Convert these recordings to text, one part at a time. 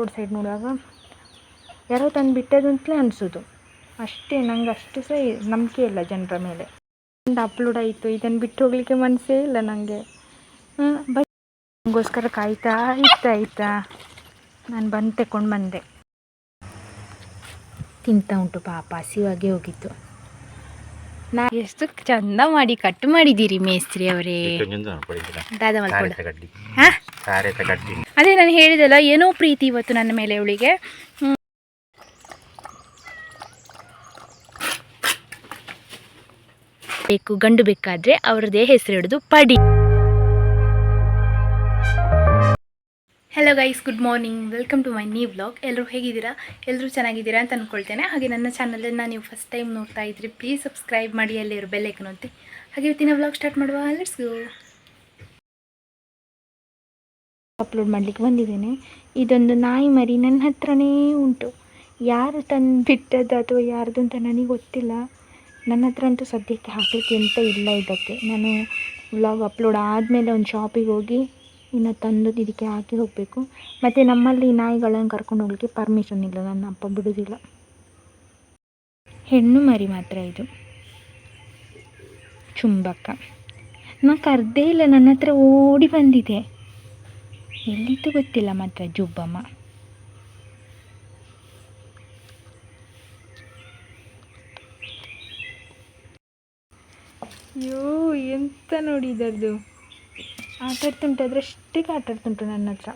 Road side ನೋಡುವಾಗ ಯಾರೋ ತಂದು ಬಿಟ್ಟದ್ದು ಅಂತಲೇ ಅನಿಸೋದು. ಅಷ್ಟೇ ನಂಗೆ ಅಷ್ಟು ಸಹ ನಂಬಿಕೆ ಇಲ್ಲ ಜನರ ಮೇಲೆ. ಒಂದು ಅಪ್ಲೋಡ್ ಆಯಿತು ಇದನ್ನು ಬಿಟ್ಟು ಹೋಗ್ಲಿಕ್ಕೆ ಮನಸ್ಸೇ ಇಲ್ಲ ನನಗೆ ಬಟ್ ನನಗೋಸ್ಕರ ಕಾಯ್ತಾ ಇತ್ತಾ ಆಯ್ತಾ? ನಾನು ಬಂದು ತಗೊಂಡು ಬಂದೆ. ತಿಂತ ಉಂಟು ಪಾಪ ಹಸಿವಾಗೆ ಹೋಗಿತ್ತು. ನಾ ಎಷ್ಟು ಚಂದ ಮಾಡಿ ಕಟ್ ಮಾಡಿದ್ದೀರಿ ಮೇಸ್ತ್ರಿ ಅವರೇ. ದಾದ ಮಲ್ಕೊಂಡು ಹಾ? ಅದೇ ನಾನು ಹೇಳಿದಲ್ಲ, ಏನೋ ಪ್ರೀತಿ ಇವತ್ತು ನನ್ನ ಮೇಲೆ ಅವಳಿಗೆ. ಬೇಕು, ಗಂಡು ಬೇಕಾದ್ರೆ ಅವ್ರದ್ದೇ ಹೆಸರು ಹಿಡಿದು ಪಡಿ. Hello guys good morning welcome to my new blog ಎಲ್ಲರೂ ಹೇಗಿದ್ದೀರಾ? ಎಲ್ಲರೂ ಚೆನ್ನಾಗಿದ್ದೀರಾ ಅಂತ ಅಂದ್ಕೊಳ್ತೇನೆ ಹಾಗೆ ನನ್ನ ಚಾನಲನ್ನು ನೀವು ಫಸ್ಟ್ ಟೈಮ್ ನೋಡ್ತಾ ಇದ್ರಿ ಪ್ಲೀಸ್ ಸಬ್ಸ್ಕ್ರೈಬ್ ಮಾಡಿ ಅಲ್ಲಿ ಇರೋ ಬೆಲ್ಲೈಕನ್ ಒತ್ತಿ ಹಾಗೆ ಇವತ್ತಿನ ವ್ಲಾಗ್ ಸ್ಟಾರ್ಟ್ ಮಾಡುವ. ಲೆಟ್ಸ್ ಗೋ ಅಪ್ಲೋಡ್ ಮಾಡಲಿಕ್ಕೆ ಬಂದಿದ್ದೇನೆ. ಇದೊಂದು ನಾಯಿ ಮರಿ ನನ್ನ ಹತ್ರನೇ ಉಂಟು. ಯಾರು ತಂದು ಬಿಟ್ಟದ್ದು ಅಥವಾ ಯಾರ್ದು ಅಂತ ನನಗೆ ಗೊತ್ತಿಲ್ಲ. ನನ್ನ ಹತ್ರ ಅಂತೂ ಸದ್ಯಕ್ಕೆ ಹಾಕಲಿಕ್ಕೆ ಎಂತ ಇಲ್ಲ ಇದಕ್ಕೆ. ನಾನು ವ್ಲಾಗ್ ಅಪ್ಲೋಡ್ ಆದಮೇಲೆ ಒಂದು ಶಾಪಿಗೆ ಹೋಗಿ ಇನ್ನು ತಂದು ಇದಕ್ಕೆ ಹಾಕಿ ಹೋಗಬೇಕು. ಮತ್ತು ನಮ್ಮಲ್ಲಿ ನಾಯಿಗಳನ್ನು ಕರ್ಕೊಂಡು ಹೋಗಲಿಕ್ಕೆ ಪರ್ಮಿಷನ್ ಇಲ್ಲ. ನನ್ನ ಅಪ್ಪ ಬಿಡೋದಿಲ್ಲ. ಹೆಣ್ಣು ಮರಿ ಮಾತ್ರ ಇದು. ಚುಂಬಕ್ಕ ನಾ ಕರ್ದೇ ಇಲ್ಲ. ನನ್ನ ಹತ್ರ ಓಡಿ ಬಂದಿದೆ. ಎಲ್ಲಿತ್ತು ಗೊತ್ತಿಲ್ಲ ಮಾತ್ರ, ಜುಬ್ಬಮ್ಮ. ಅಯ್ಯೋ ಎಂತ ನೋಡಿ ಇದರದು ಅದರಷ್ಟಕ್ಕೆ ಆಟ ಆಡ್ತುಂಟು ನನ್ನ ಹತ್ರ.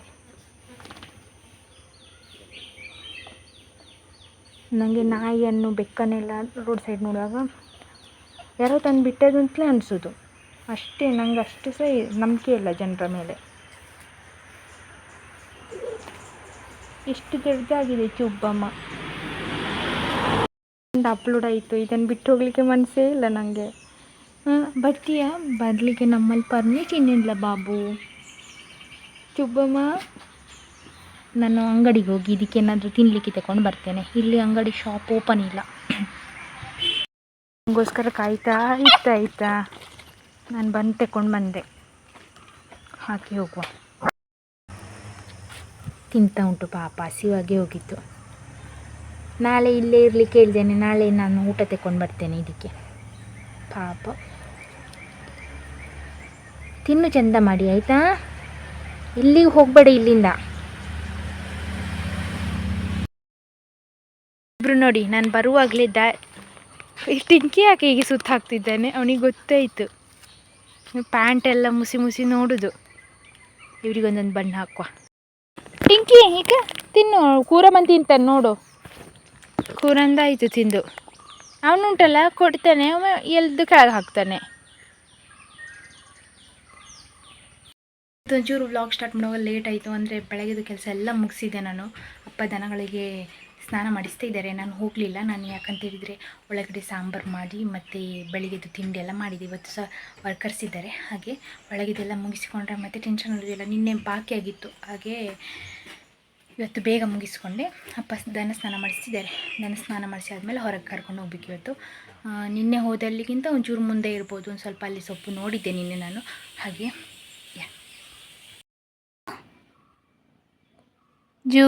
ನನಗೆ ನಾಯಿಯನ್ನು ಬೆಕ್ಕನ್ನೆಲ್ಲ ರೋಡ್ ಸೈಡ್ ನೋಡುವಾಗ ಯಾರೋ ತಂದು ಬಿಟ್ಟದಂತಲೇ ಅನಿಸೋದು. ಅಷ್ಟೇ, ನಂಗೆ ಅಷ್ಟು ಸಹ ನಂಬಿಕೆ ಇಲ್ಲ ಜನರ ಮೇಲೆ. ಎಷ್ಟು ದೊಡ್ಡದಾಗಿದೆ ಚುಬ್ಬಮ್ಮ. ಒಂದು ಅಪ್ಲೋಡ್ ಆಯಿತು. ಇದನ್ನು ಬಿಟ್ಟು ಹೋಗಲಿಕ್ಕೆ ಮನಸ್ಸೇ ಇಲ್ಲ ನನಗೆ ಬರ್ತೀಯಾ ಬರಲಿಕ್ಕೆ ನಮ್ಮಲ್ಲಿ ಪರ್ಮಿಷನ್ ಇಲ್ಲ ಬಾಬು. ಚುಬ್ಬಮ್ಮ, ನಾನು ಅಂಗಡಿಗೆ ಹೋಗಿ ಇದಕ್ಕೇನಾದರೂ ತಿನ್ನಲಿಕ್ಕೆ ತಗೊಂಡು ಬರ್ತೇನೆ. ಇಲ್ಲಿ ಅಂಗಡಿ ಶಾಪ್ ಓಪನ್ ಇಲ್ಲ. ನನಗೋಸ್ಕರ ಕಾಯ್ತಾ ಇತ್ತಾಯ್ತಾ ನಾನು ಬಂದು ತಗೊಂಡು ಬಂದೆ. ಹಾಕಿ ಹೋಗುವ. ತಿಂತ ಉಂಟು ಪಾಪ, ಹಸಿವಾಗೆ ಹೋಗಿತ್ತು. ನಾಳೆ ಇಲ್ಲೇ ಇರಲಿಕ್ಕೆ ಹೇಳ್ದೇನೆ ನಾಳೆ ನಾನು ಊಟ ತಗೊಂಡು ಬರ್ತೇನೆ ಇದಕ್ಕೆ. ಪಾಪ. ತಿನ್ನು ಚಂದ ಮಾಡಿ, ಆಯಿತಾ? ಇಲ್ಲಿಗೆ ಹೋಗಬೇಡ ಇಲ್ಲಿಂದ. ಇಬ್ರು ನೋಡಿ, ನಾನು ಬರುವಾಗಲೇ ದಾ ಟಿಂಕಿ ಯಾಕೆ ಹೀಗೆ ಸುತ್ತ ಹಾಕ್ತಿದ್ದಾನೆ ಅವನಿಗೆ ಗೊತ್ತಾಯಿತು. ಪ್ಯಾಂಟ್ ಎಲ್ಲ ಮುಸಿ ಮುಸಿ ನೋಡೋದು. ಇವರಿಗೊಂದೊಂದು ಬಣ್ಣ ಹಾಕುವ. ಟಿಂಕಿ ಈಗ ತಿನ್ನು ಕೂರ ಮಂದಿ ತಿಂತಾನೆ ನೋಡು. ಕೂರಂದಾಯಿತು ತಿಂದು. ಅವನುಂಟಲ್ಲ ಕೊಡ್ತಾನೆ ಅವ ಎಲ್ದು ಕೆಳಗೆ ಹಾಕ್ತಾನೆ. ಒಂಚೂರು ವ್ಲಾಗ್ ಸ್ಟಾರ್ಟ್ ಮಾಡುವಾಗ ಲೇಟ್ ಆಯಿತು ಅಂದರೆ ಬೆಳಗ್ಗೆದು ಕೆಲಸ ಎಲ್ಲ ಮುಗಿಸಿದೆ ನಾನು. ಅಪ್ಪ ದನಗಳಿಗೆ ಸ್ನಾನ ಮಾಡಿಸ್ತಾ ಇದ್ದಾರೆ. ನಾನು ಹೋಗಲಿಲ್ಲ. ನಾನು ಯಾಕಂತ ಹೇಳಿದರೆ ಒಳಗಡೆ ಸಾಂಬಾರು ಮಾಡಿ, ಮತ್ತು ಬೆಳಿಗ್ಗೆದು ತಿಂಡಿ ಎಲ್ಲ ಮಾಡಿದೆ ಇವತ್ತು ಸಹ ವರ್ಕರ್ಸ್ ಇದ್ದಾರೆ. ಹಾಗೆ ಒಳಗಿದೆಲ್ಲ ಮುಗಿಸಿಕೊಂಡ್ರೆ ಮತ್ತೆ ಟೆನ್ಷನ್ ಇರೋದಿಲ್ಲ ನಿನ್ನೆ ಬಾಕಿ ಆಗಿತ್ತು. ಹಾಗೆ ಇವತ್ತು ಬೇಗ ಮುಗಿಸ್ಕೊಂಡೆ. ಅಪ್ಪ ದನ ಸ್ನಾನ ಮಾಡಿಸ್ತಿದ್ದಾರೆ. ದನ ಸ್ನಾನ ಮಾಡಿಸಿ ಆದಮೇಲೆ ಹೊರಗೆ ಕರ್ಕೊಂಡು ಹೋಗ್ಬೇಕು ಇವತ್ತು. ನಿನ್ನೆ ಹೋದಲ್ಲಿಗಿಂತ ಒಂಚೂರು ಮುಂದೆ ಇರ್ಬೋದು. ಒಂದು ಸ್ವಲ್ಪ ಅಲ್ಲಿ ಸೊಪ್ಪು ನೋಡಿದ್ದೆ ನಿನ್ನೆ ನಾನು. ಹಾಗೆ. ಜೂ.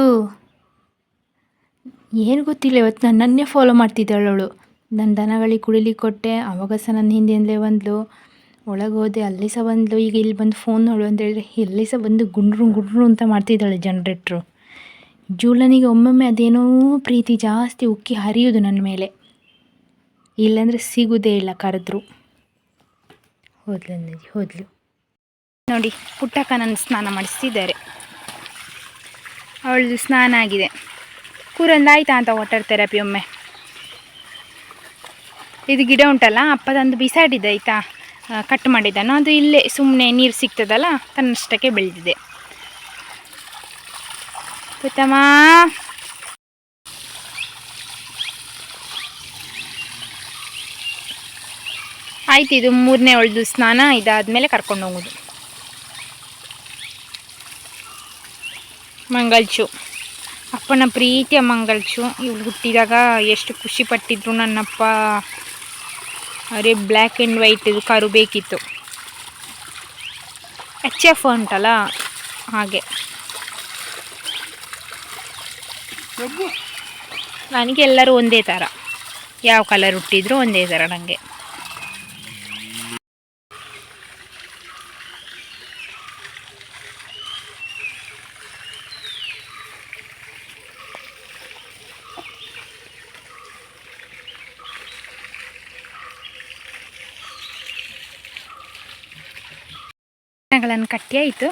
ಏನು ಗೊತ್ತಿಲ್ಲ ಇವತ್ತು ನನ್ನನ್ನೇ ಫಾಲೋ ಮಾಡ್ತಿದ್ದಾಳು ಅವಳು ನನ್ನ ದನಗಳಿಗೆ ಕುಡಿಲಿಕ್ಕೆ ಕೊಟ್ಟೆ, ಅವಾಗ ಸಹ ನನ್ನ ಹಿಂದಿಂದಲೇ ಬಂದಳು ಒಳಗೆ ಹೋದೆ ಅಲ್ಲಿ ಸಹ ಬಂದಳು ಈಗ ಇಲ್ಲಿ ಬಂದು ಫೋನ್ ನೋಡು ಅಂತ ಹೇಳಿದ್ರೆ ಎಲ್ಲಿ ಸಹ ಬಂದು ಗುಂಡ್ರು ಗುಂಡ್ರು ಅಂತ ಮಾಡ್ತಿದ್ದಾಳೆ ಜನ್ರೇಟ್ರು. ಜೂಲನಿಗೆ ಒಮ್ಮೊಮ್ಮೆ ಅದೇನೋ ಪ್ರೀತಿ ಜಾಸ್ತಿ ಉಕ್ಕಿ ಹರಿಯೋದು ನನ್ನ ಮೇಲೆ. ಇಲ್ಲಾಂದರೆ ಸಿಗೋದೇ ಇಲ್ಲ ಕರೆದ್ರು. ಹೋದ್ಲು ಅಂದಿ ಹೋದ್ಲು. ನೋಡಿ ಪುಟ್ಟಕ್ಕ ನನ್ನ ಸ್ನಾನ ಮಾಡಿಸ್ತಿದ್ದಾರೆ. ಅವಳದು ಸ್ನಾನ ಆಗಿದೆ. ಕೂರಂದು ಆಯ್ತಾ ಅಂತ ವಾಟರ್ ಥೆರಪಿ ಒಮ್ಮೆ? ಇದು ಗಿಡ ಉಂಟಲ್ಲ ಅಪ್ಪ ತಂದು ಬಿಸಾಡಿದೆ ಆಯಿತಾ ಕಟ್ ಮಾಡಿದ್ದಾನು. ಅದು ಇಲ್ಲೇ ಸುಮ್ಮನೆ ನೀರು ಸಿಗ್ತದಲ್ಲ, ತನ್ನಷ್ಟಕ್ಕೆ ಬೆಳೆದಿದೆ. ಉತ್ತಮ. ಆಯ್ತು, ಇದು ಮೂರನೇ ಒಳ್ದು ಸ್ನಾನ, ಇದಾದ್ಮೇಲೆ ಕರ್ಕೊಂಡು ಹೋಗೋದು. ಮಂಗಲ್ಚು. ಅಪ್ಪನ ಪ್ರೀತಿಯ ಮಂಗಲ್ಚು ಇವ್ಳು ಹುಟ್ಟಿದಾಗ ಎಷ್ಟು ಖುಷಿ ಪಟ್ಟಿದ್ರು ನನ್ನಪ್ಪ. ಅರೆ ಬ್ಲ್ಯಾಕ್ ಆ್ಯಂಡ್ ವೈಟ್ ಇದು ಕರು ಬೇಕಿತ್ತು. ಎಚ್ ಎಫ್ ಉಂಟಲ್ಲ ಹಾಗೆ. ನನಗೆ ಎಲ್ಲರೂ ಒಂದೇ ಥರ. ಯಾವ ಕಲರ್ ಹುಟ್ಟಿದ್ರು ಒಂದೇ ಥರ ನನಗೆ ಗಳನ್ನು ಕಟ್ಟಿ ಆಯಿತು.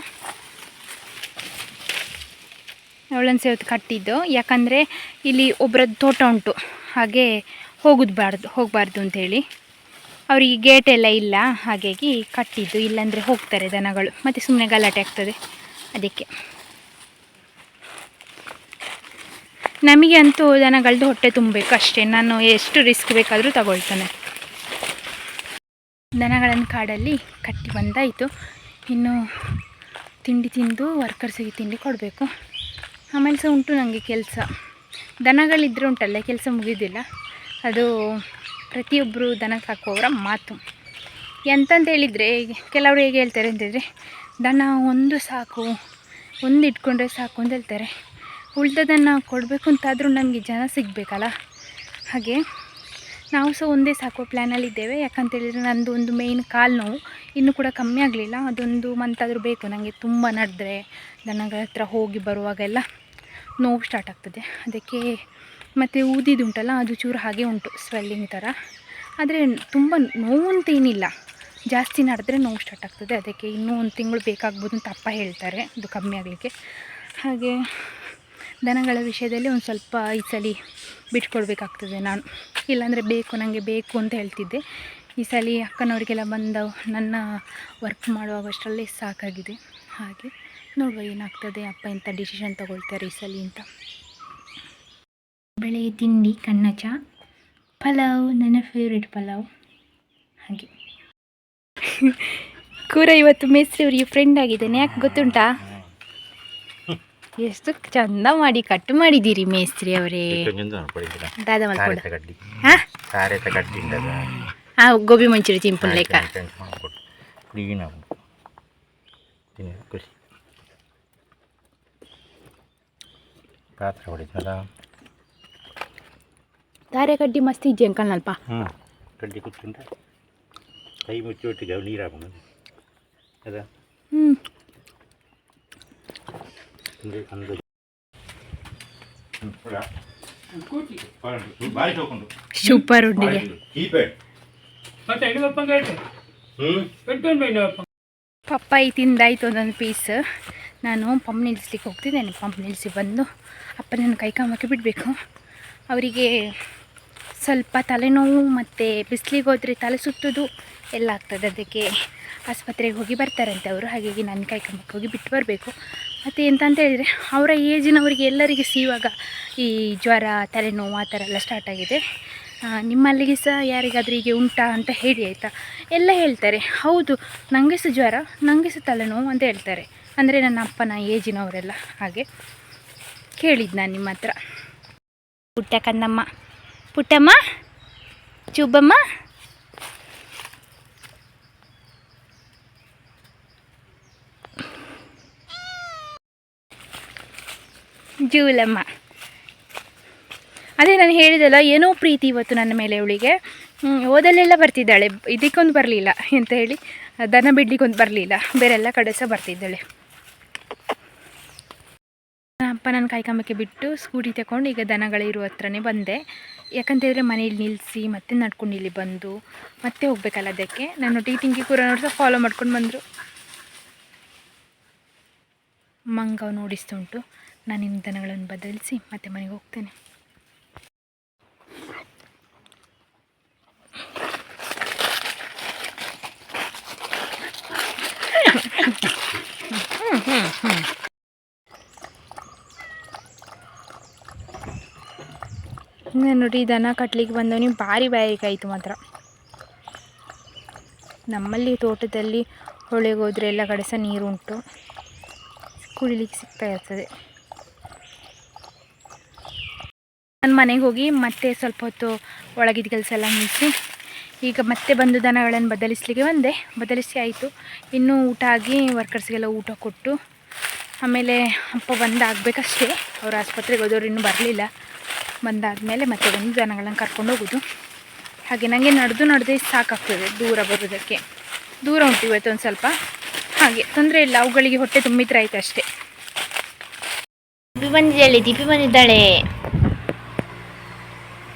ಅವಳನ್ನು ಸೇವತ್ತು ಕಟ್ಟಿದ್ದು. ಯಾಕಂದರೆ ಇಲ್ಲಿ ಒಬ್ಬರದ್ದು ತೋಟ ಉಂಟು. ಹಾಗೆ ಹೋಗುದ್ಬಾರ್ದು ಹೋಗಬಾರ್ದು ಅಂಥೇಳಿ. ಅವರಿಗೆ ಗೇಟ್ ಎಲ್ಲ ಇಲ್ಲ. ಹಾಗಾಗಿ ಕಟ್ಟಿದ್ದು. ಇಲ್ಲಾಂದರೆ ಹೋಗ್ತಾರೆ ದನಗಳು. ಮತ್ತು ಸುಮ್ಮನೆ ಗಲಾಟೆ ಆಗ್ತದೆ. ಅದಕ್ಕೆ. ನಮಗೆ ಅಂತೂ ದನಗಳದ್ದು ಹೊಟ್ಟೆ ತುಂಬಬೇಕು ಅಷ್ಟೇ. ನಾನು ಎಷ್ಟು ರಿಸ್ಕ್ ಬೇಕಾದರೂ ತಗೊಳ್ತಾನೆ. ದನಗಳನ್ನು ಕಾಡಲ್ಲಿ ಕಟ್ಟಿ ಬಂದಾಯಿತು. ಇನ್ನು ತಿಂಡಿ ತಿಂದು ವರ್ಕರ್ಸಿಗೆ ತಿಂಡಿ ಕೊಡಬೇಕು. ಆಮೇಲೆ ಸಹ ಉಂಟು ನನಗೆ ಕೆಲಸ. ದನಗಳಿದ್ದರೆ ಉಂಟಲ್ಲ, ಕೆಲಸ ಮುಗಿಯೋದಿಲ್ಲ ಅದು ಪ್ರತಿಯೊಬ್ಬರು ದನ ಸಾಕುವವರ ಮಾತು. ಎಂತಂತ ಹೇಳಿದರೆ, ಕೆಲವರು ಹೇಗೆ ಹೇಳ್ತಾರೆ ಅಂತಂದರೆ ದನ ಒಂದು ಸಾಕು, ಒಂದು ಇಟ್ಕೊಂಡ್ರೆ ಸಾಕು ಅಂತ ಹೇಳ್ತಾರೆ. ಉಳ್ದದನ್ನು ಕೊಡಬೇಕು ಅಂತಾದರೂ ನಮಗೆ ಜನ ಸಿಗಬೇಕಲ್ಲ. ಹಾಗೆ ನಾವು ಸಹ ಒಂದೇ ಸಾಕೋ ಪ್ಲ್ಯಾನಲ್ಲಿ ಇದ್ದೇವೆ. ಯಾಕಂತೇಳಿದರೆ ನಂದು ಒಂದು ಮೇಯ್ನ್ ಕಾಲು ನೋವು. ಇನ್ನೂ ಕೂಡ ಕಮ್ಮಿ ಆಗಲಿಲ್ಲ. ಅದೊಂದು ಮಂತಾದರೂ ಬೇಕು. ನನಗೆ ತುಂಬ ನಡೆದ್ರೆ ದನಗಳ ಹತ್ರ ಹೋಗಿ ಬರುವಾಗೆಲ್ಲ ನೋವು ಸ್ಟಾರ್ಟ್ ಆಗ್ತದೆ. ಅದಕ್ಕೆ ಮತ್ತು ಊದಿದುಂಟಲ್ಲ ಅದು ಚೂರು ಹಾಗೆ ಉಂಟು ಸ್ವೆಲ್ಲಿಂಗ್ ಥರ ಆದರೆ ತುಂಬ ನೋವು ಅಂತ ಏನಿಲ್ಲ. ಜಾಸ್ತಿ ನಡೆದ್ರೆ ನೋವು ಸ್ಟಾರ್ಟ್ ಆಗ್ತದೆ. ಅದಕ್ಕೆ ಇನ್ನೂ ಒಂದು ತಿಂಗಳು ಬೇಕಾಗ್ಬೋದು ಅಂತ ಅಪ್ಪ ಹೇಳ್ತಾರೆ. ಅದು ಕಮ್ಮಿ ಆಗಲಿಕ್ಕೆ. ಹಾಗೆ ದನಗಳ ವಿಷಯದಲ್ಲಿ ಒಂದು ಸ್ವಲ್ಪ ಈ ಸಲ ಬಿಟ್ಕೊಡ್ಬೇಕಾಗ್ತದೆ ನಾನು. ಇಲ್ಲಾಂದರೆ ಬೇಕು ನನಗೆ ಬೇಕು ಅಂತ ಹೇಳ್ತಿದ್ದೆ. ಈ ಸಲ ಅಕ್ಕನವರಿಗೆಲ್ಲ ಬಂದ ನನ್ನ ವರ್ಕ್ ಮಾಡುವಾಗಷ್ಟರಲ್ಲಿ ಸಾಕಾಗಿದೆ. ಹಾಗೆ ನೋಡುವ ಏನಾಗ್ತದೆ, ಅಪ್ಪ ಇಂಥ ಡಿಸಿಷನ್ ತಗೊಳ್ತಾರೆ ಈ ಸಲ ಅಂತ. ಬೆಳೆ, ತಿಂಡಿ ಕನ್ನಚ ಪಲಾವ್, ನನ್ನ ಫೇವ್ರೆಟ್ ಪಲಾವ್. ಹಾಗೆ. ಕೂರ ಇವತ್ತು ಮೇಸ್ತ್ರಿ ಅವರಿಗೆ ಫ್ರೆಂಡ್ ಆಗಿದ್ದೇನೆ. ಯಾಕೆ ಗೊತ್ತುಂಟಾ? ಎಷ್ಟು ಚಂದ ಮಾಡಿ ಕಟ್ ಮಾಡಿದ್ದೀರಿ ಮೇಸ್ತ್ರಿ ಅವರೇ. ದಾದ ಮಲ್ಕೊಡ ಹಾ? ಗೋಬಿ ಮಂಚೂರಿ ಸಿಂಪಲ್ ಪಾತ್ರೆ ಹೊಡಿತಲ್ಲ ದಾರೆ ಕಡ್ಡಿ ಮಸ್ತ್ ಇಜ್ಜೆ ಹ್ಞೂ ಕಡ್ಡಿ ಕುತ್ಕೊಂಡ. ಕೈ ಮುಚ್ಚಿ ಒಟ್ಟಿಗೆ ನೀರು ಹಾಕೊಂಡು ಅದ? ಹ್ಞೂ ಒಂದು ಒಂದು ಬಾರಿ ತಗೊಂಡು ಸೂಪರ್ ಉಂಡಿಗೆ ಕೀಪ್ಯಾಡ್ ಮತ್ತೆ ಇಡುವಪ್ಪಂಗೆ ಹೇಳ್ತೆ ಹ್ಞೂ ಪೆಟ್ಕೊಂಡು ಇಡುವಪ್ಪ ಪಪ್ಪಾಯಿ ತಿಂದಾಯ್ತು ಒಂದೊಂದು ಪೀಸ್ ನಾನು ಪಂಪ್ ನಿಲ್ಲಿಸ್ಲಿಕ್ಕೆ ಹೋಗ್ತಿದ್ದೇನೆ. ಪಂಪ್ ನಿಲ್ಲಿಸಿ ಬಂದು ಅಪ್ಪನನ್ನು ಕೈ ಕಾಮಕ್ಕೆ ಬಿಡಬೇಕು. ಅವರಿಗೆ ಸ್ವಲ್ಪ ತಲೆನೋವು ಮತ್ತು ಬಿಸಿಲಿಗೆ ಹೋದರೆ ತಲೆ ಸುತ್ತೋದು ಎಲ್ಲ ಆಗ್ತದೆ. ಅದಕ್ಕೆ ಆಸ್ಪತ್ರೆಗೆ ಹೋಗಿ ಬರ್ತಾರಂತೆ ಅವರು. ಹಾಗಾಗಿ ನಾನು ಕೈ ಕಾಮಕ್ಕೆ ಹೋಗಿ ಬಿಟ್ಟು ಬರಬೇಕು. ಮತ್ತು ಎಂತ ಅಂತ ಹೇಳಿದರೆ, ಅವರ ಏಜಿನವರಿಗೆ ಎಲ್ಲರಿಗೆ ಇವಾಗ ಈ ಜ್ವರ, ತಲೆನೋವು ಆ ಥರ ಎಲ್ಲ ಸ್ಟಾರ್ಟ್ ಆಗಿದೆ. ನಿಮ್ಮಲ್ಲಿಗೆ ಸಹ ಯಾರಿಗಾದರೂ ಹೀಗೆ ಉಂಟಾ ಅಂತ ಹೇಳಿ ಆಯಿತಾ? ಎಲ್ಲ ಹೇಳ್ತಾರೆ. ಹೌದು ನನಗೆ ಸಹ ಜ್ವರ ನನಗೆ ಸಹ ತಲೆನೋವು ಅಂತ ಹೇಳ್ತಾರೆ. ಅಂದರೆ ನನ್ನ ಅಪ್ಪನ ಏಜಿನವರೆಲ್ಲ ಹಾಗೆ ಕೇಳಿದ್ದು ನಾನು ನಿಮ್ಮ ಹತ್ರ ಪುಟ್ಟ ಕಂದಮ್ಮ ಪುಟ್ಟಮ್ಮ? ಚುಬ್ಬಮ್ಮ? ಜೂಲಮ್ಮ. ಅದೇ ನಾನು ಹೇಳಿದಲ್ಲ, ಏನೋ ಪ್ರೀತಿ ಇವತ್ತು ನನ್ನ ಮೇಲೆ ಅವಳಿಗೆ. ಓದಲ್ಲೆಲ್ಲ ಬರ್ತಿದ್ದಾಳೆ. ಇದಕ್ಕೊಂದು ಬರಲಿಲ್ಲ ಅಂತ ಹೇಳಿ, ದನ ಬಿಡ್ಲಿಕ್ಕೊಂದು ಬರಲಿಲ್ಲ. ಬೇರೆಲ್ಲ ಕಡೆ ಸಹ ಬರ್ತಿದ್ದಾಳೆ ಅಪ್ಪ ನನ್ನ ಕಾಯ್ಕೊಂಬಕ್ಕೆ ಬಿಟ್ಟು ಸ್ಕೂಟಿ ತಗೊಂಡು ಈಗ ದನಗಳಿರೋ ಹತ್ರನೇ ಬಂದೆ. ಯಾಕಂತೇಳಿದ್ರೆ ಮನೇಲಿ ನಿಲ್ಲಿಸಿ, ಮತ್ತೆ ನಡ್ಕೊಂಡು ಇಲ್ಲಿ ಬಂದು, ಮತ್ತೆ ಹೋಗ್ಬೇಕಲ್ಲ ಅದಕ್ಕೆ. ನಾನು ಟೀಟಿಂಗಿ ಕೂಡ ನೋಡ್ತಾ ಫಾಲೋ ಮಾಡ್ಕೊಂಡು ಬಂದರು. ಮಂಗ ನೋಡಿಸ್ತುಂಟು ನಾನು ನಿಮ್ಮ ದನಗಳನ್ನು ಬದಲಿಸಿ ಮತ್ತೆ ಮನೆಗೆ ಹೋಗ್ತೇನೆ. ನೋಡಿ, ದನ ಕಟ್ಲಿಕ್ಕೆ ಬಂದವನಿಗೆ ಭಾರಿ ಬಾಯಾರಿಕೆ ಮಾತ್ರ. ನಮ್ಮಲ್ಲಿ ತೋಟದಲ್ಲಿ ಹೊಳೆಗೆ ಹೋದರೆ ಎಲ್ಲ ಕಡೆ ಸಹ ನೀರು ಉಂಟು. ಕುಡಿಲಿಕ್ಕೆ ಸಿಗ್ತಾ ಇರ್ತದೆ. ನಾನು ಮನೆಗೆ ಹೋಗಿ ಮತ್ತೆ ಸ್ವಲ್ಪ ಹೊತ್ತು ಒಳಗಿದ ಕೆಲಸ ಎಲ್ಲ ಮುಗಿಸಿ ಈಗ ಮತ್ತೆ ಬಂದು ದನಗಳನ್ನು ಬದಲಿಸಲಿಕ್ಕೆ ಬಂದೆ. ಬದಲಿಸಿ ಆಯಿತು. ಇನ್ನೂ ಊಟ ಆಗಿ ವರ್ಕರ್ಸ್ಗೆಲ್ಲ ಊಟ ಕೊಟ್ಟು ಆಮೇಲೆ ಅಪ್ಪ ಬಂದಾಗಬೇಕಷ್ಟೇ. ಅವ್ರು ಆಸ್ಪತ್ರೆಗೆ ಹೋದವ್ರು ಇನ್ನೂ ಬರಲಿಲ್ಲ. ಬಂದಾದಮೇಲೆ ಮತ್ತೆ ಬಂದು ದನಗಳನ್ನು ಕರ್ಕೊಂಡು ಹೋಗೋದು. ಹಾಗೆ ನನಗೆ ನಡೆದು ನಡೆದೇ ಸಾಕಾಗ್ತದೆ ದೂರ ಬರೋದಕ್ಕೆ ದೂರ ಉಂಟು ಇವತ್ತು ಒಂದು ಸ್ವಲ್ಪ. ಹಾಗೆ ತೊಂದರೆ ಇಲ್ಲ, ಅವುಗಳಿಗೆ ಹೊಟ್ಟೆ ತುಂಬಿದ್ರೆ ಆಯ್ತು ಅಷ್ಟೇ. ಬಂದಿದ್ದಾಳೆ, ದೀಪಿ ಬಂದಿದ್ದಾಳೆ.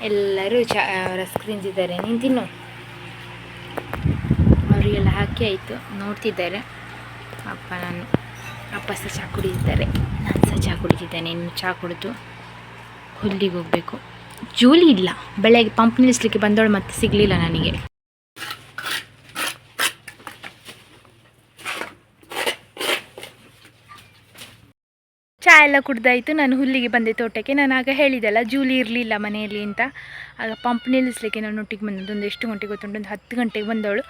ಎಲ್ಲರೂ ಚಾ ರಸ್ಕ್ರಿಂದಿದ್ದಾರೆ ನೀನು ತಿನ್ನು. ಅವರಿಗೆಲ್ಲ ಹಾಕಿ ಆಯಿತು. ನೋಡ್ತಿದ್ದಾರೆ. ಅಪ್ಪ ನಾನು, ಅಪ್ಪ ಸಹ ಚಹಾ ಕುಡಿದಿದ್ದಾರೆ. ನಾನು ಸಹ ಚಹಾ ಕುಡಿತಿದ್ದೇನೆ ಇನ್ನು ಚಹಾ ಕುಡಿದು ಹುಲ್ಲಿಗೆ ಹೋಗಬೇಕು. ಜೂಲಿ ಇಲ್ಲ. ಬೆಳಗ್ಗೆ ಪಂಪ್ ನಿಲ್ಲಿಸ್ಲಿಕ್ಕೆ ಬಂದವಳು ಮತ್ತೆ ಸಿಗಲಿಲ್ಲ ನನಗೆ. ಚಹಾ ಎಲ್ಲ ಕುಡ್ದಾಯಿತು. ನಾನು ಹುಲ್ಲಿಗೆ ಬಂದೆ ತೋಟಕ್ಕೆ. ನಾನು ಆಗ ಹೇಳಿದೆಲ್ಲ, ಜೂಲಿ ಇರಲಿಲ್ಲ ಮನೆಯಲ್ಲಿ ಅಂತ. ಆಗ ಪಂಪ್ ನಿಲ್ಲಿಸ್ಲಿಕ್ಕೆ ನಾನು ಒಟ್ಟಿಗೆ ಬಂದದ್ದು. ಒಂದು ಎಷ್ಟು ಗಂಟೆಗೆ ಗೊತ್ತುಂಟು? ಒಂದು ಹತ್ತು ಗಂಟೆಗೆ ಬಂದವಳು.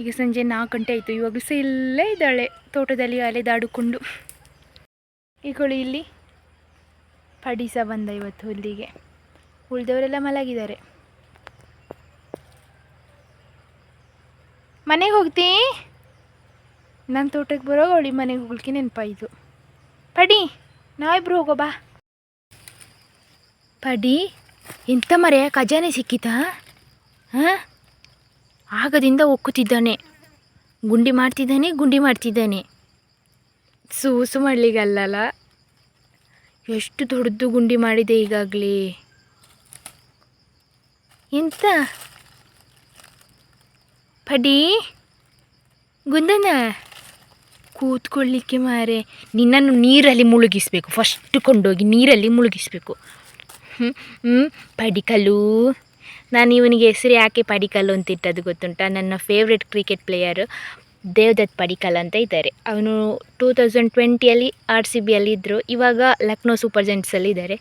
ಈಗ ಸಂಜೆ ನಾಲ್ಕು ಗಂಟೆ ಆಯಿತು. ಇವಾಗ ಸಹ ಇಲ್ಲೇ ಇದ್ದಾಳೆ. ತೋಟದಲ್ಲಿ ಅಲೆದಾಡಿಕೊಂಡು ಈಗಳು ಇಲ್ಲಿ ಪಡಿಸ ಬಂದ ಇವತ್ತು ಹುಲ್ಲಿಗೆ. ಉಳಿದವರೆಲ್ಲ ಮಲಗಿದ್ದಾರೆ. ಮನೆಗೆ ಹೋಗ್ತೀ? ನಾನು ತೋಟಕ್ಕೆ ಬರೋ ಅವಳಿ ಮನೆಗೆ ಹೋಗ್ಲಿಕ್ಕೆ ನೆನಪಾಯಿತು. ಪಡಿ. ನಾವಿಬ್ರು ಹೋಗೋ ಬಾ. ಪಡಿ ಎಂಥ ಮರೆಯ ಖಜಾನೆ ಸಿಕ್ಕಿತಾ? ಹಾಂ? ಆಗದಿಂದ ಒಕ್ಕುತ್ತಿದ್ದಾನೆ. ಗುಂಡಿ ಮಾಡ್ತಿದ್ದಾನೆ ಗುಂಡಿ ಮಾಡ್ತಿದ್ದಾನೆ. ಸೂಸು ಮಾಡಲಿಗಲ್ಲಲ್ಲ ಎಷ್ಟು ದೊಡ್ಡದು ಗುಂಡಿ ಮಾಡಿದೆ ಈಗಾಗಲೇ. ಎಂತ? ಪಡಿ ಗುಂದನ ಕೂತ್ಕೊಳ್ಳಿಕ್ಕೆ ಮಾರೆ, ನಿನ್ನನ್ನು ನೀರಲ್ಲಿ ಮುಳುಗಿಸ್ಬೇಕು. ಫಸ್ಟ್ ಕೊಂಡೋಗಿ ನೀರಲ್ಲಿ ಮುಳುಗಿಸ್ಬೇಕು. ಹ್ಞೂ ಹ್ಞೂ ಪಡಿಕಲ್ಲು. ನಾನು ಇವನಿಗೆ ಹೆಸರು ಯಾಕೆ ಪಡಿಕಲ್ಲು ಅಂತ ಇಟ್ಟದ್ದು ಗೊತ್ತುಂಟ? ನನ್ನ favourite cricket player Devdutt Padikkal ಅಂತ ಇದ್ದಾರೆ. ಅವನು ಟೂ ತೌಸಂಡ್ ಟ್ವೆಂಟಿಯಲ್ಲಿ ಆರ್ ಸಿ ಬಿಯಲ್ಲಿ ಇದ್ದರು ಇವಾಗ ಲಕ್ನೋ ಸೂಪರ್ ಜೆಂಟ್ಸಲ್ಲಿ ಇದ್ದಾರೆ.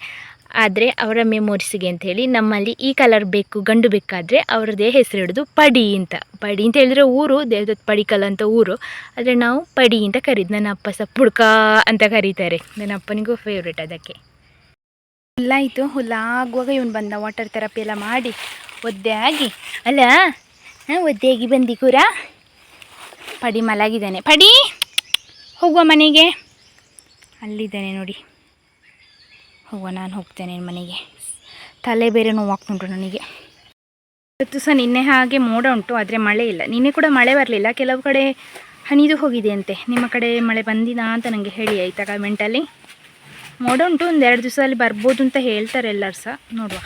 ಆದರೆ ಅವರ ಮೆಮೊರೀಸ್ಗೆ ಅಂತ ಹೇಳಿ ನಮ್ಮಲ್ಲಿ ಈ ಕಲರ್ ಬೇಕು, ಗಂಡು ಬೇಕಾದರೆ ಅವ್ರದ್ದೇ ಹೆಸರು ಹಿಡಿದು ಪಡಿ ಅಂತ. ಪಡಿ ಅಂತ ಹೇಳಿದ್ರೆ ಊರು, ದೇವದತ್ ಪಡಿಕಲ್ ಅಂತ ಊರು. ಆದರೆ ನಾವು ಪಡಿ ಅಂತ ಕರೀದು ನನ್ನ ಅಪ್ಪ ಸಹ ಅಂತ ಕರೀತಾರೆ. ನನ್ನ ಅಪ್ಪನಿಗೂ ಫೇವ್ರೇಟ್ ಅದಕ್ಕೆ ಹುಲ್ಲಾಯಿತು ಹುಲ್ಲಾಗುವಾಗ ಇವನು ಬಂದ ವಾಟರ್ ಥೆರಪಿ ಎಲ್ಲ ಮಾಡಿ, ಒದ್ದೆ ಆಗಿ. ಅಲ್ಲ, ಹಾಂ ಆಗಿ ಬಂದಿ ಕೂರ? ಪಡಿ ಮಲಗಿದ್ದಾನೆ. ಪಡಿ, ಹೋಗುವ ಮನೆಗೆ. ಅಲ್ಲಿದ್ದಾನೆ ನೋಡಿ. ಹೋಗುವ ನಾನು ಹೋಗ್ತೇನೆ ಮನೆಗೆ. ತಲೆ ಬೇರೆ ನೋವಾಗ್ತುಂಟು ನನಗೆ. ಇವತ್ತು ಸಹ ನಿನ್ನೆ ಹಾಗೆ ಮೋಡ ಉಂಟು, ಆದರೆ ಮಳೆ ಇಲ್ಲ. ನಿನ್ನೆ ಕೂಡ ಮಳೆ ಬರಲಿಲ್ಲ. ಕೆಲವು ಕಡೆ ಹನಿದು ಹೋಗಿದೆ ಅಂತೆ ನಿಮ್ಮ ಕಡೆ ಮಳೆ ಬಂದಿದಾ ಅಂತ ನನಗೆ ಹೇಳಿ ಆಯಿತಾ ಕಮೆಂಟಲ್ಲಿ ಮೋಡ ಉಂಟು ಒಂದು ಎರಡು ದಿವಸದಲ್ಲಿ ಬರ್ಬೋದು ಅಂತ ಹೇಳ್ತಾರೆ ಎಲ್ಲರೂ ಸಹ. ನೋಡುವ.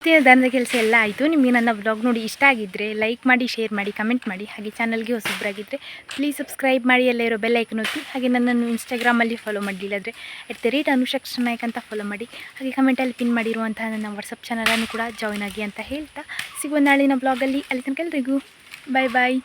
ಇವತ್ತಿನ ದನದ ಕೆಲಸ ಎಲ್ಲ ಆಯಿತು. ನಿಮಗೆ ನನ್ನ ಬ್ಲಾಗ್ ನೋಡಿ ಇಷ್ಟ ಆಗಿದ್ದರೆ ಲೈಕ್ ಮಾಡಿ ಶೇರ್ ಮಾಡಿ ಕಮೆಂಟ್ ಮಾಡಿ, ಹಾಗೆ ಚಾನಲ್ಗೆ ಹೊಸಬ್ರಾಗಿದ್ದರೆ ಪ್ಲೀಸ್ ಸಬ್ಸ್ಕ್ರೈಬ್ ಮಾಡಿ ಎಲ್ಲ ಇರೋ ಬೆಲ್ಲೈಕನ್ ಒತ್ತಿ, ಹಾಗೆ ನನ್ನನ್ನು ಇನ್ಸ್ಟಾಗ್ರಾಮಲ್ಲಿ ಫಾಲೋ ಮಾಡಲಿಲ್ಲ ಅಂದರೆ ಎಟ್ ದ ರೇಟ್ ಅನುಷಕ್ಷ ನಾಯಕ್ ಅಂತ ಫಾಲೋ ಮಾಡಿ, ಹಾಗೆ ಕಮೆಂಟಲ್ಲಿ ಪಿನ್ ಮಾಡಿರುವಂತಹ ನನ್ನ ವಾಟ್ಸಪ್ ಚಾನಲನ್ನು ಕೂಡ ಜಾಯ್ನ್ ಆಗಿ ಅಂತ ಹೇಳ್ತಾ, ಸಿಗುವ ನಾಳಿನ ಬ್ಲಾಗಲ್ಲಿ ಅಲ್ಲಿ ತನಕ ಎಲ್ರಿಗೂ ಬಾಯ್ ಬಾಯ್